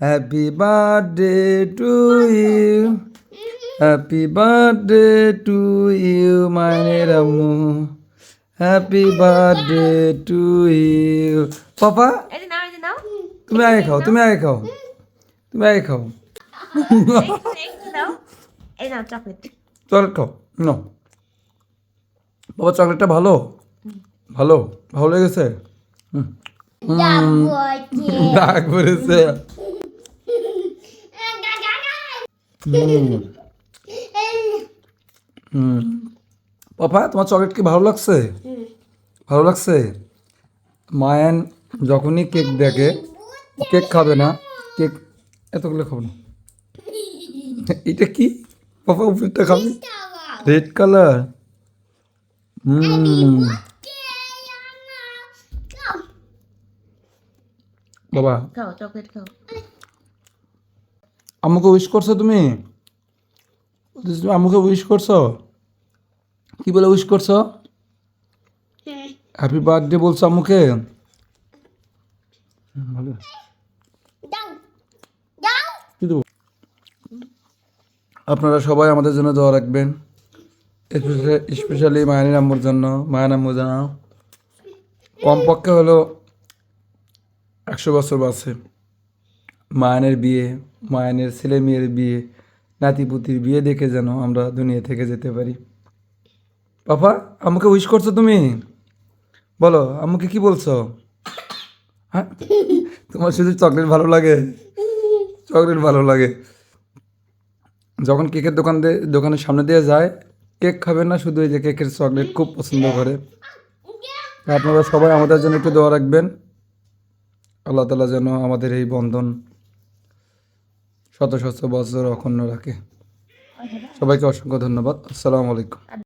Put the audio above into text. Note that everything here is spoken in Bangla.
Happy birthday to you happy birthday to you মায়ের আম্মু happy birthday to you papa তুমি আগে খাও তুমি আগে খাও। তুমি আগে খাও। চকলেট খাও নাও। বাবা চকলেটটা ভালো? ভালো ভালো লেগেছে? হুম। হুম। দাগ পড়েছে হুম। পাপা, তোমার চকলেট কি ভালো লাগছে? ভালো লাগছে? মায়ান যখনই কেক দেখে কেক খাবে না কেক এতগুলো খাব না। এটা কি? পাপা, উপরটা খাবে? রেড কালার হুম। বাবা চকলেট খাও। আম্মুকে উইশ করছ তুমি? তুমি আম্মুকে উইশ করছ? কি বলে উইশ করছ? হ্যাপি বার্থডে বলছো ভালো। আপনারা সবাই আমাদের জন্য দোয়া রাখবেন। স্পেশালি মায়ানির আম্মুর জন্য। মায়ান আম্মু জানাও। কমপক্ষে হলো একশো বছর বাসে মায়ানের বিয়ে মায়ানের ছেলে মেয়ের বিয়ে নাতিপুতির বিয়ে দেখে যেন আমরা দুনিয়া থেকে যেতে পারি। পাপা আমাকে উইশ করছ তুমি? বলো, আমাকে কি বলছো? হ্যাঁ? তোমার শুধু চকলেট ভালো লাগে। চকলেট ভালো লাগে। যখন কেকের দোকান দোকানের সামনে দিয়ে যায় কেক খাবে না? শুধু এই যে কেকের চকলেট খুব পছন্দ করে। আপনারা সবাই আমাদের জন্য একটু দোয়া রাখবেন। আল্লাহ তালা যেন আমাদের এই বন্ধন শত শত বছর অক্ষুণ্ণ রাখে। সবাইকে অসংখ্য ধন্যবাদ। আসসালামু আলাইকুম।